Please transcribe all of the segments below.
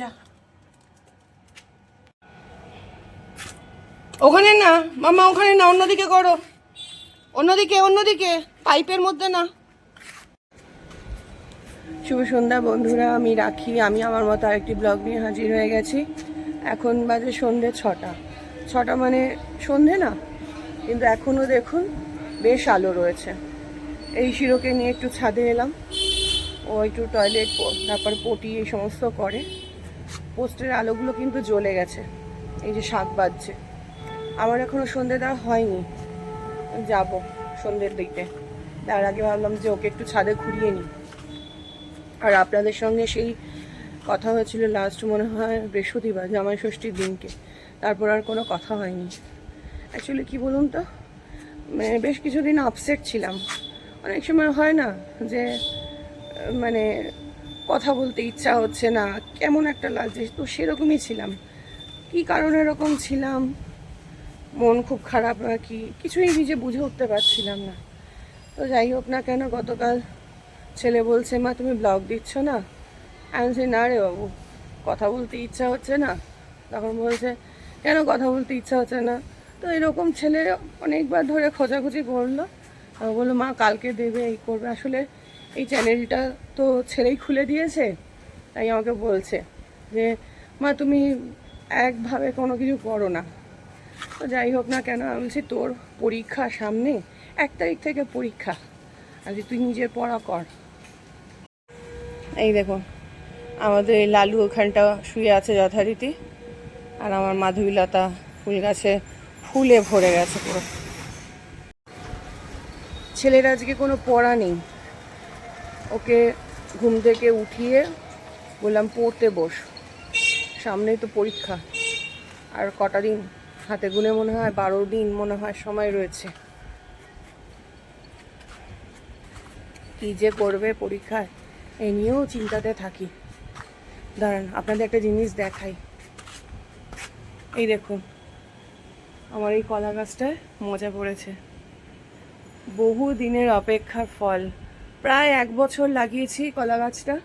যা। ওখানে না, মামা ওখানে না, অন্যদিকে করো। অন্যদিকে অন্যদিকে, পাইপের মধ্যে না। শুভ সন্ধ্যা বন্ধুরা, আমি রাখি। আমি আমার মতো আরেকটি ব্লগ নিয়ে হাজির হয়ে গেছি। এখন বাজে সন্ধে ছটা। ছটা মানে সন্ধে না, কিন্তু এখনও দেখুন বেশ আলো রয়েছে। এই শিরোকে নিয়ে একটু ছাদে এলাম। ও একটু টয়লেট তারপর পটি, এই সমস্ত করে। পোস্টের আলোগুলো কিন্তু জ্বলে গেছে। এই যে শাক বাজছে। আমার এখনও সন্ধে দেওয়া হয়নি। যাব সন্ধ্যের দিকে। তার আগে ভাবলাম যে ওকে একটু ছাদে ঘুরিয়ে নিই। আর আপনাদের সঙ্গে সেই কথা হয়েছিল লাস্ট মনে হয় বৃহস্পতিবার জামাই ষষ্ঠীর দিনকে। তারপর আর কোনো কথা হয়নি। অ্যাকচুয়ালি কি বলুন তো? মানে বেশ কিছুদিন আপসেট ছিলাম। অনেক সময় হয় না যে মানে কথা বলতে ইচ্ছা হচ্ছে না। কেমন একটা লাগছে? তো সেরকমই ছিলাম। কি কারণে এরকম ছিলাম? মন খুব খারাপ না কি কিছুই নিজে বুঝে উঠতে পারছিলাম না। তো যাই হোক না কেন, গতকাল ছেলে বলছে, মা, তুমি ব্লগ দিচ্ছ না? আমি বলছি, না রে বাবু, কথা বলতে ইচ্ছা হচ্ছে না। তখন বলছে, কেন কথা বলতে ইচ্ছা হচ্ছে না? তো এরকম ছেলে অনেকবার ধরে খোঁজাখুঁজি করল। বলল মা, কালকে দেবে, এই করবে। আসলে এই চ্যানেলটা তো ছেলেই খুলে দিয়েছে, তাই আমাকে বলছে যে, মা, তুমি একভাবে কোনো কিছু করো না। তো যাই হোক না কেন, আমি বলছি, তোর পরীক্ষা সামনে, এক তারিখ থেকে পরীক্ষা। আজ তুই নিজের পড়া কর। এই দেখো, আমাদের লালু ওখানটা শুয়ে আছে যথারীতি, আর আমার মাধবীলতা ফুল গাছে ফুলে ভরে গেছে পুরো। ছেলের আজকে কোনো পড়া নেই। ওকে ঘুম থেকে উঠিয়ে বললাম, পড়তে বস। সামনেই তো পরীক্ষা। আর কটা দিন হাতে গুনে মনে হয়, বারো দিন মনে হয় সময় রয়েছে। কি যে করবে পরীক্ষায়, এ নিয়েও চিন্তাতে থাকি। দাঁড়ান, আপনাদের একটা জিনিস দেখাই। এই দেখুন, আমার এই কলা গাছটায় মজা পড়েছে। বহু দিনের অপেক্ষার ফল। প্রায় এক বছর লাগিয়েছি কলা গাছটা।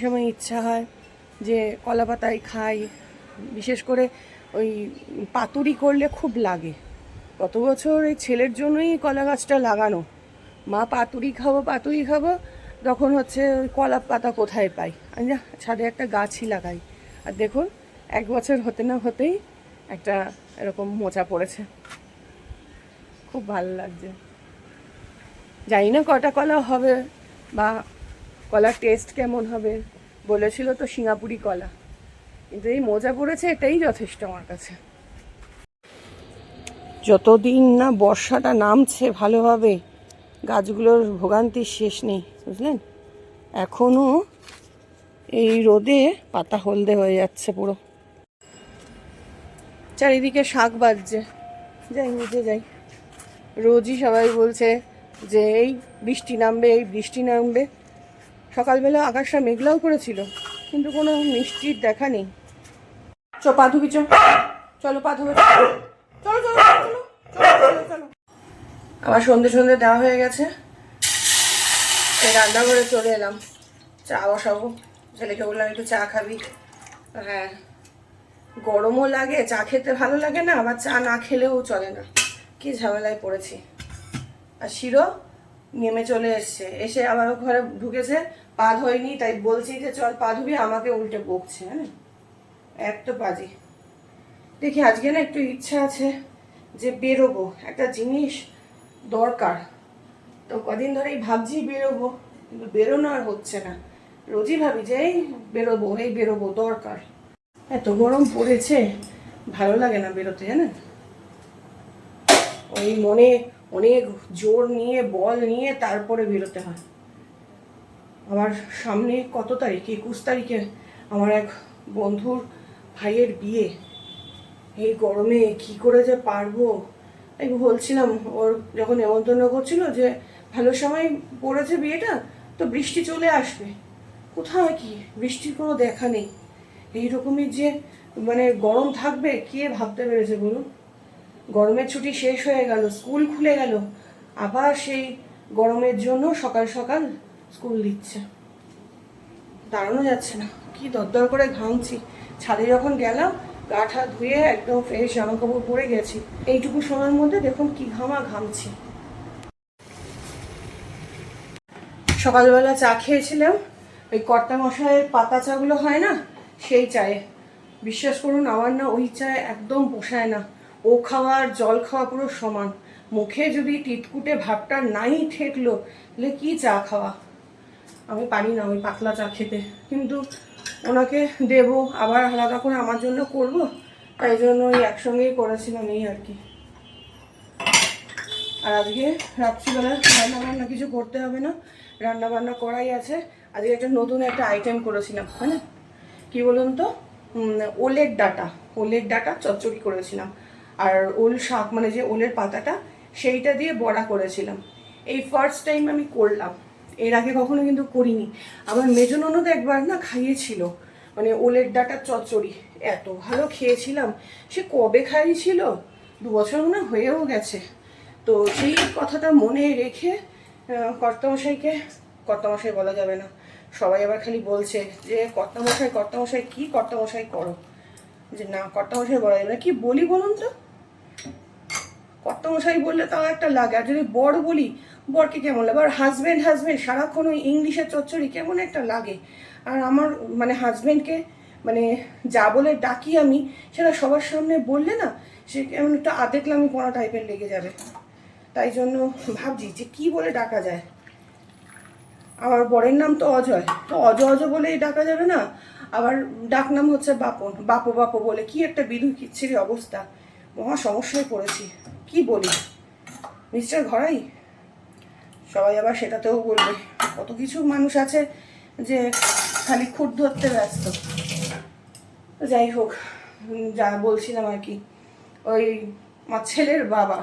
সময় ইচ্ছা হয় যে কলা পাতায় খাই। বিশেষ করে ওই পাতুরি করলে খুব লাগে। গত বছর এই ছেলের জন্যই কলা গাছটা লাগানো। মা পাতুরি খাব পাতুরি খাব, তখন হচ্ছে ওই কলা পাতা কোথায় পাই? আমি যা ছাদে একটা গাছই লাগাই। আর দেখুন, এক বছর হতে না হতেই একটা এরকম মোচা পড়েছে। খুব ভালো লাগছে। জানি না কটা কলা হবে বা কলার টেস্ট কেমন হবে। বলেছিল তো সিঙ্গাপুরি কলা। কিন্তু এই মোজা পড়েছে, এটাই যথেষ্ট আমার কাছে। যতদিন না বর্ষাটা নামছে ভালোভাবে, গাছগুলোর ভোগান্তির শেষ নেই, বুঝলেন? এখনও এই রোদে পাতা হলদে হয়ে যাচ্ছে পুরো। চারিদিকে শাক বাজছে। যাই নিচে যাই। রোজই সবাই বলছে যে এই বৃষ্টি নামবে, এই বৃষ্টি নামবে। সকালবেলা আকাশটা মেঘলাও করেছিল, কিন্তু কোনো মিষ্টির দেখা নেই। চ পা ধুবি চ চলো, পা ধুবে। চলো চলো চলো চলো আমার সন্ধে সন্ধে দেওয়া হয়ে গেছে। রান্নাঘরে চলে এলাম। চা বসাবো। ছেলেকে বললাম, একটু চা খাবি? হ্যাঁ। গরমও লাগে, চা খেতে ভালো লাগে না, আবার চা না খেলেও চলে না। কি ঝামেলায় পড়েছি। আর শিরো নেমে চলে এসছে। এসে আমার ঘরে ঢুকেছে, পা ধোয়নি, তাই বলছি যে, চল পা ধুবি, আমাকে উল্টে বকছে হ্যাঁ? এত পাজি দেখি, আজকে না একটু ইচ্ছা আছে যে বেরোবো। একটা জিনিস দরকার। তো কদিন ধরেই ভাবছি বেরোবো, কিন্তু বেরোনো আর হচ্ছে না। রোজই ভাবি যে, এই বেরোবো এই বেরোবো, দরকার। এত গরম পড়েছে, ভালো লাগে না বেরোতে, জানেন? ওই মনে অনেক জোর নিয়ে, বল নিয়ে তারপরে বেরোতে হয়। আবার সামনে কত তারিখ? একুশ তারিখে আমার এক বন্ধুর ভাইয়ের বিয়ে। এই গরমে কি করে যে পারব? আমি বলছিলাম, ওর যখন নেমন্তন্ন করছিল যে, ভালো সময় পড়েছে বিয়েটা, তো বৃষ্টি চলে আসবে। কোথায় কি? বৃষ্টির কোনো দেখা নেই। এইরকমই যে মানে গরম থাকবে, কে ভাবতে পেরেছে বলুন? গরমের ছুটি শেষ হয়ে গেল, স্কুল খুলে গেল। আবার সেই গরমের জন্য সকাল সকাল স্কুল দিচ্ছে। দাঁড়ানো যাচ্ছে না। কি দরদর করে ঘামছি। ছাদে যখন গেলাম, গা ঠা ধুয়ে একদম ফ্রেশ জামা কাপড় পরে গেছি। এইটুকু সময়ের মধ্যে দেখুন কি ঘামা ঘামছি। সকালবেলা চা খেয়েছিলাম। ওই কর্তা মশাইয়ের পাতা চাগুলো হয় না? সেই চায়ে। বিশ্বাস করুন, আমার না ওই চায় একদম পোষায় না। ও খাওয়ার জল খাওয়া পুরো সমান। মুখে যদি টিটকুটে ভাবটা নাই ঠেকলো, তাহলে কি চা খাওয়া? আমি পারি না ওই পাতলা চা খেতে। কিন্তু ওনাকে দেব, আবার আলাদা করে আমার জন্য করব? তাই জন্য ওই একসঙ্গেই করেছিলাম এই আর কি। আর আজকে রাত্রিবেলা রান্না বান্না কিছু করতে হবে না। রান্না বান্না করাই আছে। আজকে একটা নতুন একটা আইটেম করেছিলাম হ্যাঁ? কি বলুন তো? ওলের ডাটা। ওলের ডাটা চচ্চড়ি করেছিলাম। আর ওল শাক মানে যে ওলের পাতাটা, সেইটা দিয়ে বড়া করেছিলাম। এই ফার্স্ট টাইম আমি করলাম। এর আগে কখনো কিন্তু করিনি। আমার মেজন ননদ একবার না খাইয়েছিল। মানে ওলের ডাটার চচ্চড়ি। এত ভালো খেয়েছিলাম। সে কবে খাইয়েছিল? দু বছর মনে হয়েও গেছে। তো সেই কথাটা মনে রেখে কর্তামশাইকে, কর্তামশাই বলা যাবে না, সবাই আবার খালি বলছে যে, কর্তামশাই কর্তামশাই, কি কর্তামশাই করো? যে, না, কর্তামশাই বলা যাবে না। কি বলি বলুন তো? কর্তামশাই বললে তাও একটা লাগে। আর যদি বর বলি, বরকে কেমন লাগে? আর হাজব্যান্ড হাজব্যান্ড সারাক্ষণ ওই ইংলিশের চচ্চড়ি, কেমন একটা লাগে। আর আমার মানে হাজব্যান্ডকে মানে যা বলে ডাকি আমি, সেটা সবার সামনে বললে না, সে কেমন একটা আদেকলামি পড়া টাইপের লেগে যাবে। তাই জন্য ভাবছি যে কি বলে ডাকা যায়? আমার বরের নাম তো অজয়। তো অজ অজ বলেই ডাকা যাবে না। আবার ডাক নাম হচ্ছে বাপন। বাপো বাপো বলে, কি একটা বিধু কিচ্ছিরি অবস্থা। মহা সমস্যায় পড়েছি। কি বলি? মিস্টার ঘরাই, সবাই আবার সেটাতেও বলবে। কত কিছু মানুষ আছে যে খালি খুঁট ধরতে ব্যস্ত। যাই হোক যা বলছিলাম আর কি। ওই আমার ছেলের বাবা,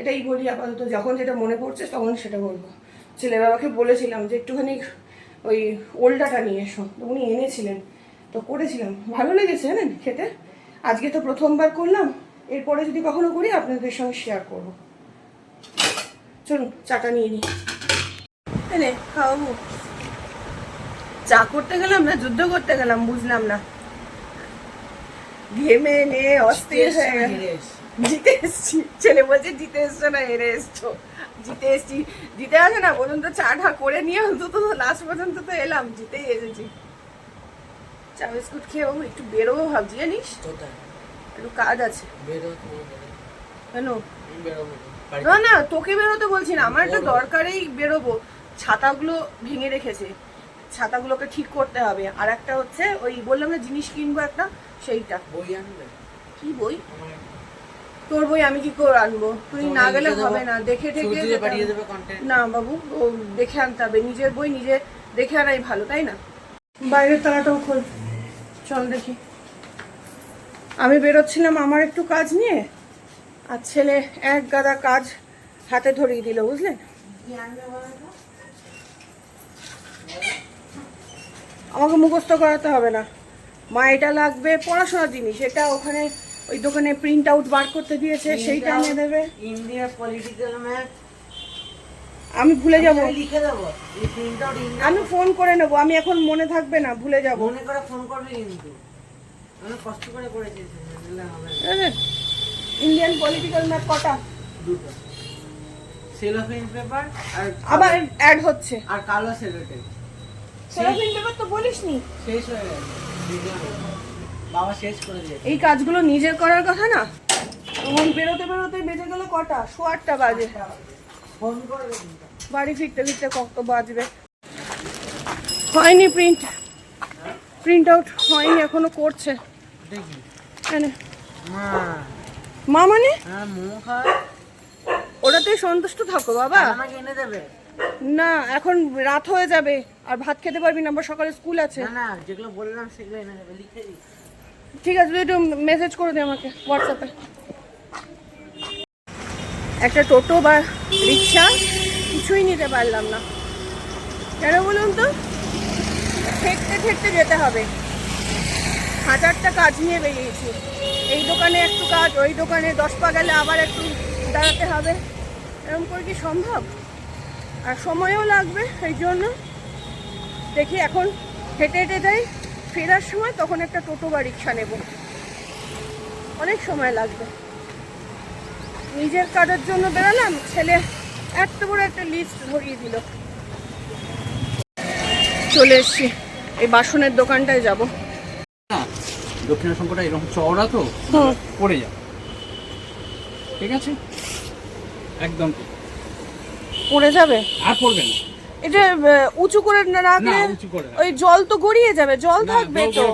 এটাই বলি আপাতত। যখন যেটা মনে পড়ছে তখন সেটা বলব। ছেলের বাবাকে বলেছিলাম যে একটুখানি ওই ওল্ডাটা নিয়ে এসো। তো উনি এনেছিলেন। তো করেছিলাম। ভালো লেগেছে, জানেন, খেতে? আজকে তো প্রথমবার করলাম। এরপরে যদি কখনো করি আপনাদের সঙ্গে শেয়ার করব। চলুন চাটা নিয়ে নিই। এনে খাওয়াবো চা করতে গেলাম না যুদ্ধ করতে গেলাম বুঝলাম না। ঘেমে নিয়ে অস্থির হয়ে জিতে এসছি। ছেলে বলছে জিতে এসছো না হেরে এসছো। জিতে এসছি। জিতে আছে না পর্যন্ত চা ঠা করে নিয়ে অন্তত লাস্ট পর্যন্ত তো এলাম জিতেই এসেছি। চা বিস্কুট খেয়ে একটু বেরোবো ভাবছি জানিস? কোথায় একটু কাজ আছে। কেন? না। না তোকে বেরোতে বলছি না আমার একটা দরকারেই বেরোবো। ছাতাগুলো ভেঙে রেখেছে। ছাতাগুলোকে ঠিক করতে হবে। আর একটা হচ্ছে ওই বললাম না জিনিস কিনবো একটা সেইটা। বই আনবে? কি বই? তোর বই আমি কি করে আনব? তুই না গেলে হবে না দেখে ঠেকে। না বাবু ও দেখে আনতে হবে। নিজের বই নিজে দেখে আনাই ভালো তাই না? বাইরের তালাটাও খোল। চল দেখি। আমি বেরোচ্ছিলাম আমার একটু কাজ নিয়ে আর ছেলে এক গাদা কাজ হাতে ধরিয়ে দিল বুঝলেন আমাকে মুখস্থ করাতে হবে না। মা এটা লাগবে পড়াশোনার জিনিস এটা ওখানে ওই দোকানে প্রিন্ট আউট বার করতে দিয়েছে সেইটা এনে দেবে। ইন্ডিয়া পলিটিক্যাল ম্যাপ আমি ভুলে যাব। লিখে দেবো। এই প্রিন্ট আউট আমি ফোন করে নেব আমি এখন মনে থাকবে না ভুলে যাব। মনে করে ফোন করবে কিন্তু। কষ্ট করে। ইন্ডিয়ান পলিটিক্যাল ম্যাপ কটা? দুটো। সেলোফিন পেপার আর আবার অ্যাড হচ্ছে। আর কালো সেলোটেপ সেরাফিন পেপার তো বলিসনি? শেষ হয়ে গেছে। বাবা শেষ করে দিয়েছে। এই কাজগুলো নিজের করার কথা না? তখন বেরোতে বেরোতে বেজে গেল কটা? আটটা বাজে। ফোন কিন্তু বাড়ি ফিরতে ফিরতে কত বাজবে? হয়নি প্রিন্ট প্রিন্ট আউট হয়নি এখনও করছে। মা। মানে? হ্যাঁ ওটাতেই সন্তুষ্ট থাকো বাবা। না এখন রাত হয়ে যাবে আর ভাত খেতে পারবি না আবার সকালে স্কুল আছে। না না যেগুলো বললাম সেগুলো এনে দেবে লিখে দিই। ঠিক আছে তুই একটু মেসেজ করে দে আমাকে হোয়াটসঅ্যাপে একটা টোটো বা রিক্সা কিছুই নিতে পারলাম না। কেন বলুন তো? ঠেকতে ঠেকতে যেতে হবে। হাজারটা কাজ নিয়ে বেরিয়েছি। এই দোকানে একটু কাজ, ওই দোকানে দশ পা গেলে আবার একটু দাঁড়াতে হবে। এরকম করে কি সম্ভব? আর সময়ও লাগবে, এই জন্য। দেখি এখন হেঁটে হেঁটে যাই, ফেরার সময় তখন একটা টোটো বা রিক্সা নেব। অনেক সময় লাগবে। নিজের কাজের জন্য বেরোলাম, ছেলে এত বড় একটা লিস্ট ধরিয়ে দিল। চলে এসছি, এই বাসনের দোকানটায় যাব। না দক্ষিণা এরকম চওড়া তো পড়ে যাবে ঠিক আছে? একদম পড়ে যাবে? আর পড়বে না। এটা উঁচু করে না রাখলে। ওই জল তো গড়িয়ে যাবে জল থাকবে তো।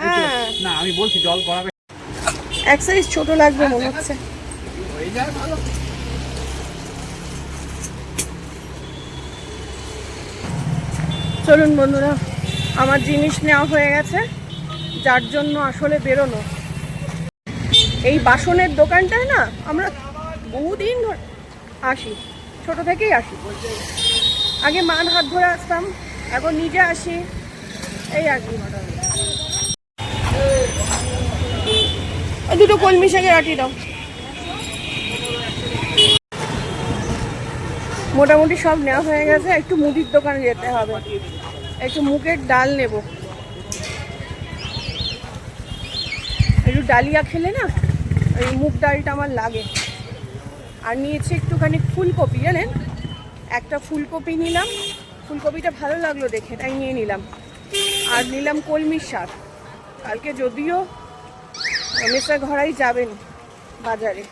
হ্যাঁ। না আমি বলছি জল গড়াবে। এক সাইজ ছোট লাগবে মনে হচ্ছে। হয়ে যায় ভালো। চলুন বন্ধুরা আমার জিনিস নেওয়া হয়ে গেছে। যার জন্য আসলে বেরোনো এই বাসনের দোকানটায় না আমরা বহুদিন ধরে আসি, ছোট থেকেই আসি। আগে মান হাত ধরে আসতাম, এখন নিজে আসি। এই আর কি দুটো কলমি শাকের আটি দাও। মোটামুটি সব নেওয়া হয়ে গেছে, একটু মুদির দোকানে যেতে হবে। একটু মুগের ডাল নেব। ডালিয়া খেলে না ওই মুগ ডালটা আমার লাগে। আর নিয়েছি একটুখানি ফুলকপি, জানেন? একটা ফুলকপি নিলাম। ফুলকপিটা ভালো লাগল দেখে, তাই নিয়ে নিলাম। আর নিলাম কলমির শাক। কালকে যদিও মিস্টার ঘরাই যাবেন বাজারে,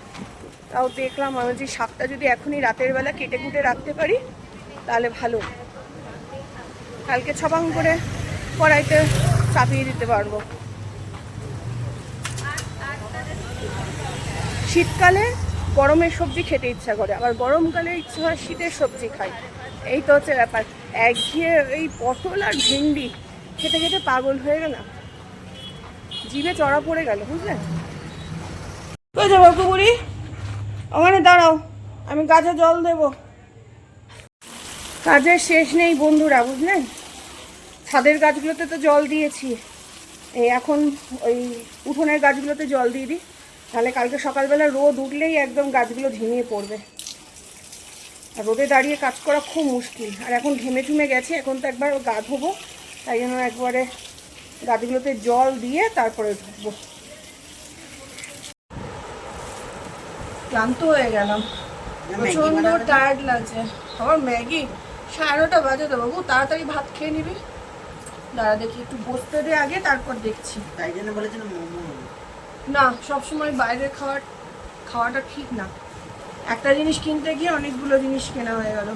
তাও দেখলাম আমি যে শাকটা যদি এখনই রাতের বেলা কেটে কুটে রাখতে পারি, তাহলে ভালো। কালকে ছবাং করে কড়াইতে চাপিয়ে দিতে পারব। শীতকালে গরমের সবজি খেতে ইচ্ছা করে, আবার গরমকালে ইচ্ছা হয় শীতের সবজি খাই। এই তো হচ্ছে ব্যাপার। একঘিয়ে এই পটল আর ভেন্ডি খেতে খেতে পাগল হয়ে গেলাম। জিভে চড়া পড়ে গেল বুঝলেন কই কুমুরি ওখানে দাঁড়াও, আমি গাছে জল দেব। কাজের শেষ নেই বন্ধুরা বুঝলেন ছাদের গাছগুলোতে তো জল দিয়েছি। এই এখন ওই উঠোনের গাছগুলোতে জল দিয়ে দিই। তাহলে কালকে সকালবেলা রোদ উঠলেই একদম গাছগুলো ঝিমিয়ে পড়বে। আর রোদে দাঁড়িয়ে কাজ করা খুব মুশকিল। আর এখন ঘেমে ঝুমে গেছে এখন তো একবার গা ধোবো তাই জন্য একবারে গাছগুলোতে জল দিয়ে তারপরে ঢুকবো ক্লান্ত হয়ে গেলাম। প্রচণ্ড টায়ার্ড লাগছে। আমার ম্যাগি সাড়ে নটা বাজে তো বাবু তাড়াতাড়ি ভাত খেয়ে নিবি। দাঁড়া দেখি একটু বসতে দে আগে তারপর দেখছি। তাই জন্য বলেছিলাম মোমো। না, সবসময় বাইরের খাওয়ার, খাওয়াটা ঠিক না। একটা জিনিস কিনতে গিয়ে অনেকগুলো জিনিস কেনা হয়ে গেল।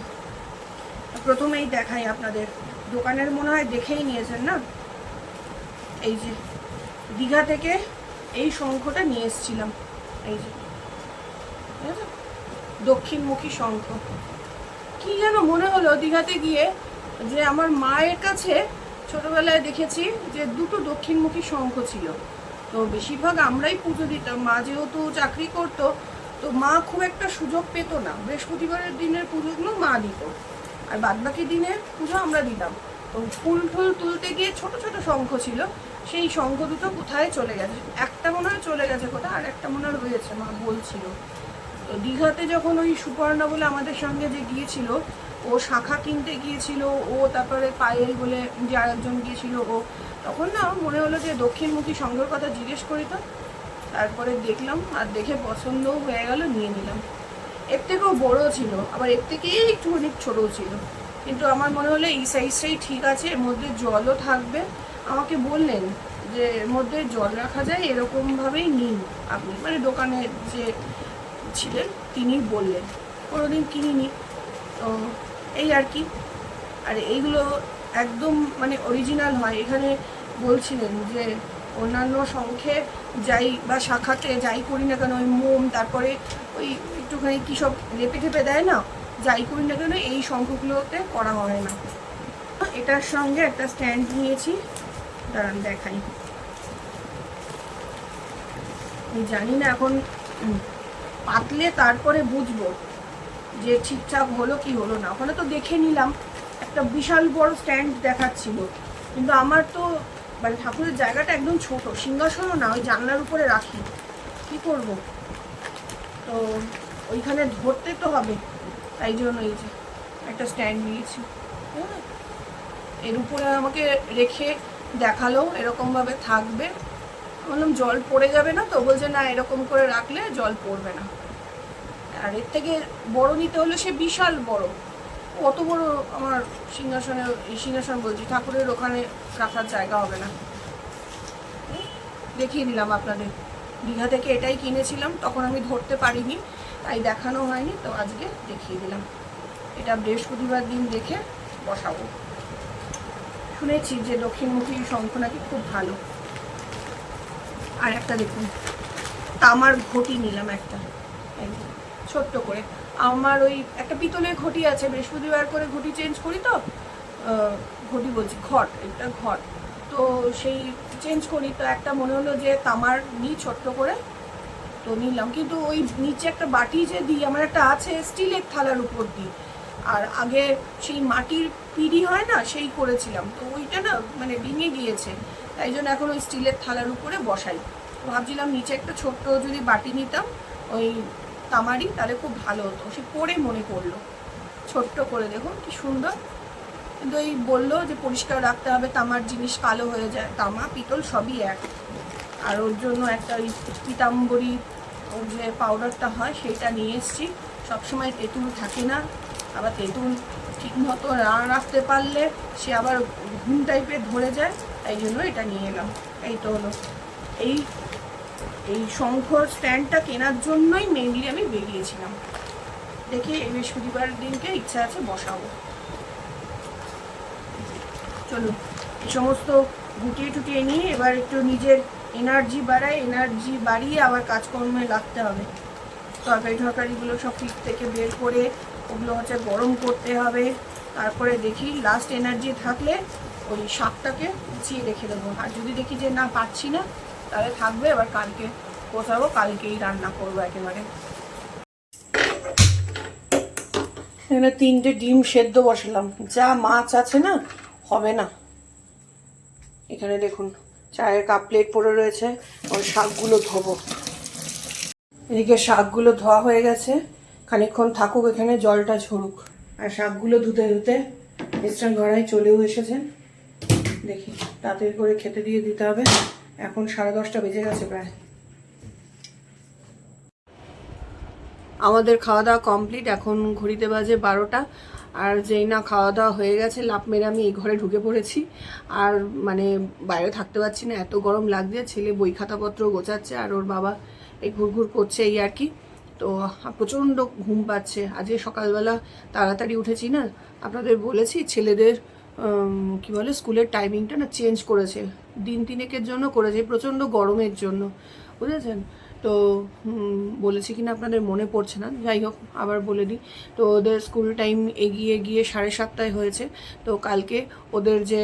প্রথমেই দেখাই আপনাদের। দোকানের মনে হয় দেখেই নিয়েছেন না? এই যে, দীঘা থেকে এই শঙ্খটা নিয়ে এসেছিলাম। এই যে? দক্ষিণমুখী শঙ্খ। কি যেন মনে হলো দীঘাতে গিয়ে যে আমার মায়ের কাছে ছোটবেলায় দেখেছি যে দুটো দক্ষিণমুখী শঙ্খ ছিল। তো বেশিরভাগ আমরাই পুজো দিতাম। মা যেহেতু চাকরি করতো, তো মা খুব একটা সুযোগ পেতো না। বৃহস্পতিবারের দিনের পুজোগুলো মা দিত। আর বাদবাকি দিনের পুজো আমরা দিতাম। তো ফুল টুল তুলতে গিয়ে ছোট ছোট শঙ্খ ছিল, সেই শঙ্খ দুটো কোথায় চলে গেছে? একটা মনে হয় চলে গেছে কোথায়, আর একটা মনে হয় রয়েছে, মা বলছিল। তো দীঘাতে যখন ওই সুপর্ণা বলে আমাদের সঙ্গে যে গিয়েছিল ও শাখা কিনতে গিয়েছিল, ও তারপরে পায়েল বলে যে আরেকজন গিয়েছিল ও। তখন না মনে হলো যে দক্ষিণমুখী সঙ্গের কথা জিজ্ঞেস করি তো। তারপরে দেখলাম আর দেখে পছন্দও হয়ে গেল, নিয়ে নিলাম। এর থেকেও বড় ছিল, আবার এর থেকেই একটুখানি ছোটও ছিল। কিন্তু আমার মনে হলো এই সাইজটাই ঠিক আছে, এর মধ্যে জলও থাকবে। আমাকে বললেন যে এর মধ্যে জল রাখা যায়, এরকমভাবেই নিন আপনি। মানে দোকানে যে ছিলেন তিনি বললেন। কোনোদিন কিনিনি। তো এই আর কি। আর এইগুলো একদম মানে অরিজিনাল হয়। এখানে বলছিলেন যে অন্যান্য শঙ্খে যাই বা শাখাতে যাই করি না কেন, ওই মোম, তারপরে ওই একটুখানি কী সব লেপে ঠেপে দেয় না? যাই করি না কেন, এই শঙ্খগুলোতে করা হয় না। এটার সঙ্গে একটা স্ট্যান্ড নিয়েছি। দাঁড়ান, দেখাই। জানি না এখন পাতলে তারপরে বুঝব। যে ঠিকঠাক হলো কি হলো না, ওখানে তো দেখে নিলাম, একটা বিশাল বড় স্ট্যান্ড দেখাচ্ছিল। কিন্তু আমার তো মানে ঠাকুরের জায়গাটা একদম ছোট, সিংহাসনও না, ওই জানলার উপরে রাখি। কি করব? তো ওইখানে ধরতে তো হবে, তাই জন্য এই যে একটা স্ট্যান্ড নিয়েছি। এর উপরে আমাকে রেখে দেখাল, এরকমভাবে থাকবে। বললাম, জল পড়ে যাবে না তো? বলছে, না, এরকম করে রাখলে জল পড়বে না। আর এর থেকে বড় নিতে হলে সে বিশাল বড়। অত বড় আমার সিংহাসনে সিংহাসন বলছি, ঠাকুরের ওখানে রাখার জায়গা হবে না। দেখিয়ে দিলাম আপনাদের। দীঘা থেকে এটাই কিনেছিলাম, তখন আমি ধরতে পারিনি, তাই দেখানো হয়নি, তো আজকে দেখিয়ে দিলাম। এটা বৃহস্পতিবার দিন দেখে বসাবো। শুনেছি যে দক্ষিণমুখী শঙ্খ নাকি খুব ভালো। আর একটা দেখুন, তামার ঘটি নিলাম একটা। ছোট্ট করে। আমার ওই একটা পিতলের ঘটি আছে, বৃহস্পতিবার করে ঘটি চেঞ্জ করি তো ঘটি বলছি ঘট একটা ঘট। তো সেই চেঞ্জ করি, তো একটা মনে হলো যে তামার নিই ছোট্ট করে, তো নিলাম। কিন্তু ওই নিচে একটা বাটি যে দিই, আমার একটা আছে স্টিলের থালার উপর দিই। আর আগে সেই মাটির পিড়ি হয় না, সেই করেছিলাম। তো ওইটা না মানে ভেঙে গিয়েছে, তাই জন্য এখন ওই স্টিলের থালার উপরে বসাই। ভাবছিলাম নিচে একটা ছোট্ট যদি বাটি নিতাম, ওই তামারি তাহলে খুব ভালো হতো। সে পরে মনে করল ছোট্ট করে দেখুন, কি সুন্দর। কিন্তু এই বলল যে পরিষ্কার রাখতে হবে, তামার জিনিস কালো হয়ে যায়, তামা, পিতল সবই এক। আর ওর জন্য একটা ওই পিতাম্বরী, ওর যে পাউডারটা হয় সেটা নিয়ে এসেছি। সবসময় তেঁতুল থাকে না। আবার তেঁতুল ঠিক মতো না রাখতে পারলে সে আবার ঘুম টাইপের ধরে যায়, তাই জন্য এটা নিয়ে এলাম। এই তো হলো। এই এই শঙ্খর স্ট্যান্ডটা কেনার জন্যই মেনলি আমি বেরিয়েছিলাম। দেখি এই বৃহস্পতিবার দিনকে ইচ্ছা আছে বসাবো। চলুন, এই সমস্ত গুটিয়ে টুটিয়ে নিয়ে এবার একটু নিজের এনার্জি বাড়ায় এনার্জি বাড়িয়ে আবার কাজকর্মে লাগতে হবে। তরকারি টরকারিগুলো সব ফ্রিজ থেকে বের করে, ওগুলো হচ্ছে গরম করতে হবে। তারপরে দেখি লাস্ট এনার্জি থাকলে ওই শাকটাকে গুছিয়ে রেখে দেবো। আর যদি দেখি যে না, পাচ্ছি না তাহলে থাকবে, এবার কালকে কোথাবো কালকেই রান্না করব একেবারে। এখানে তিনটে ডিম সেদ্ধ বসালাম। যা মাছ আছে না, হবে না। এখানে দেখুন, চায়ের কাপ প্লেট পড়ে রয়েছে ওই শাকগুলো ধোবো। এদিকে শাকগুলো ধোয়া হয়ে গেছে, খানিকক্ষণ থাকুক এখানে, জলটা ঝরুক। আর শাকগুলো ধুতে ধুতে মিস্টার ঘরাই চলেও এসেছেন। দেখি, তাড়াতাড়ি করে খেতে দিয়ে দিতে হবে। এখন সাড়ে দশটা বেজে গেছে প্রায়। আমাদের খাওয়া দাওয়া কমপ্লিট, এখন ঘড়িতে বাজে বারোটা। আর যেই না খাওয়া দাওয়া হয়ে গেছে লাভ মেরে আমি এই ঘরে ঢুকে পড়েছি। আর মানে বাইরে থাকতে পারছি না, এত গরম লাগছে, ছেলে বই খাতাপত্র গোছাচ্ছে, আর ওর বাবা এই ঘুরঘুর করছে এই আর কি। তো প্রচণ্ড ঘুম পাচ্ছে। আজকে সকালবেলা তাড়াতাড়ি উঠেছি না, আপনাদের বলেছি ছেলেদের কি বলে, স্কুলের টাইমিংটা না চেঞ্জ করেছে। দিন তিনেকের জন্য করেছে, প্রচণ্ড গরমের জন্য, বুঝেছেন? তো বলেছি কিনা আপনাদের মনে পড়ছে না, যাই হোক, আবার বলে দিই। তো ওদের স্কুল টাইম এগিয়ে গিয়ে সাড়ে সাতটায় হয়েছে, তো কালকে ওদের যে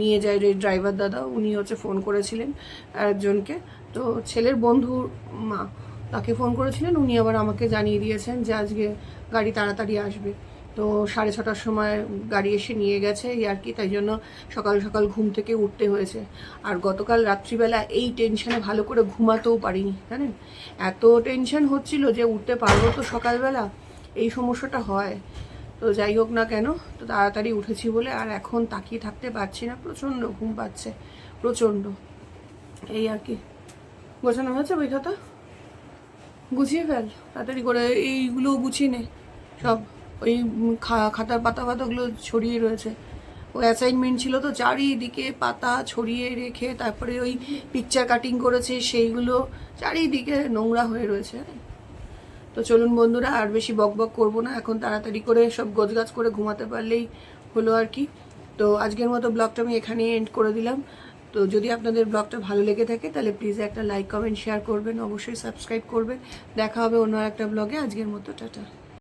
নিয়ে যায় যে ড্রাইভার দাদা, উনি হচ্ছে ফোন করেছিলেন একজনকে। তো ছেলের বন্ধুর মা, তাকে ফোন করেছিলেন, উনি আবার আমাকে জানিয়ে দিয়েছেন যে আজকে গাড়ি তাড়াতাড়ি আসবে। তো সাড়ে ছটার সময় গাড়ি এসে নিয়ে গেছে আর কি, তাই জন্য সকাল সকাল ঘুম থেকে উঠতে হয়েছে। আর গতকাল রাত্রিবেলা এই টেনশনে ভালো করে ঘুমাতেও পারিনি, জানেন? এত টেনশন হচ্ছিল যে উঠতে পারব তো সকালবেলা, এই সমস্যাটা হয়। তো যাই হোক না কেন, তো তাড়াতাড়ি উঠেছি বলে আর এখন তাকিয়ে থাকতে পারছি না, প্রচণ্ড ঘুম পাচ্ছে, প্রচণ্ড। এই আর কি। গোছানো হয়েছে বই খাতা গুছিয়ে ফেল, তাড়াতাড়ি করে এইগুলো গুছিয়ে নে, সব। ওই খাতার পাতা পাতাগুলো ছড়িয়ে রয়েছে। ও অ্যাসাইনমেন্ট ছিল তো চারিদিকে পাতা ছড়িয়ে রেখে তারপরে ওই পিকচার কাটিং করেছে, সেইগুলো চারিদিকে নোংরা হয়ে রয়েছে। তো চলুন বন্ধুরা, আর বেশি বক বক করব না, এখন তাড়াতাড়ি করে সব গোছগাছ করে ঘুমাতে পারলেই হলো আর কি। তো আজকের মতো ব্লগটা আমি এখানেই এন্ড করে দিলাম। তো যদি আপনাদের ব্লগটা ভালো লেগে থাকে, তাহলে প্লিজ একটা লাইক কমেন্ট শেয়ার করবেন। অবশ্যই সাবস্ক্রাইব করবেন। দেখা হবে অন্য একটা ব্লগে। আজকের মতো, টাটা।